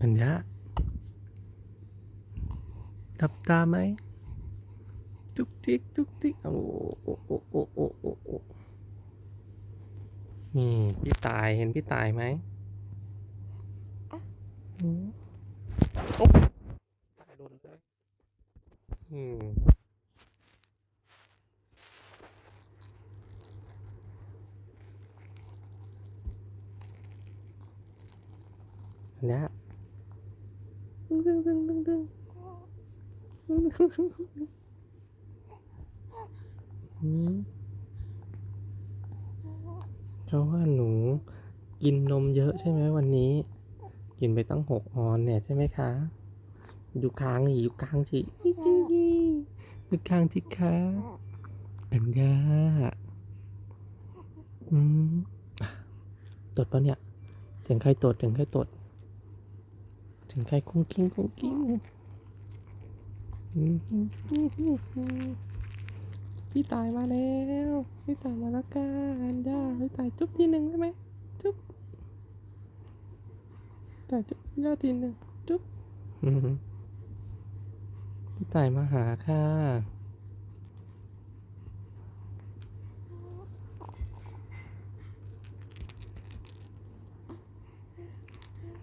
อัญญาทับตาไหมทุกทิกทุกทิกโอ้โอ้โอ้โอ้โอ้โอ้โอ้นี่พี่ตายเห็นพี่ตายไหมอืมโอ๊ะตายโดนเลยอืมนเนี้ยดึงดึงดึงดึงดึงเขาว่าหนูกินนมเยอะใช่ไหมวันนี้ กินไปตั้งหกออนเนี่ยใช่ไหมคะอยู่ค้างอยู่ค้างสิอยู่ค้างที่คะอันยาอืมอะตดปะเนี่ยถึงใครตดถึงใครตด ถึงใครกุ้งกิ้งกุ้งกิ้งพี่ตายมาแล้วพี่ตายมาแล้วกันย่าพี่ตายจุ๊บทีหนึ่งได้ไหมจุ๊บตายจุ๊บย่าทีหนึ่งจุ๊บพี่ตายมาหาค่ะ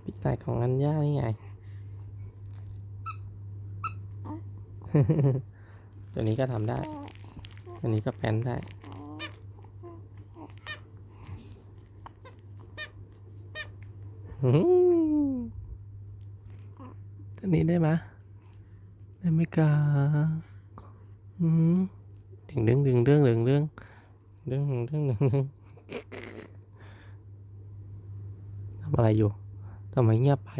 พี่ตายของอันย่านี่ไง ตัวนี้ก็ทำได้ อันนี้ก็แปนได้ตัวนี้ได้ไหมได้ไหมกาดึงดึงดึงเรื่งดึงเรื่งดึงดึงดึงดึงทำอะไรอยู่ทำไมเงียบไป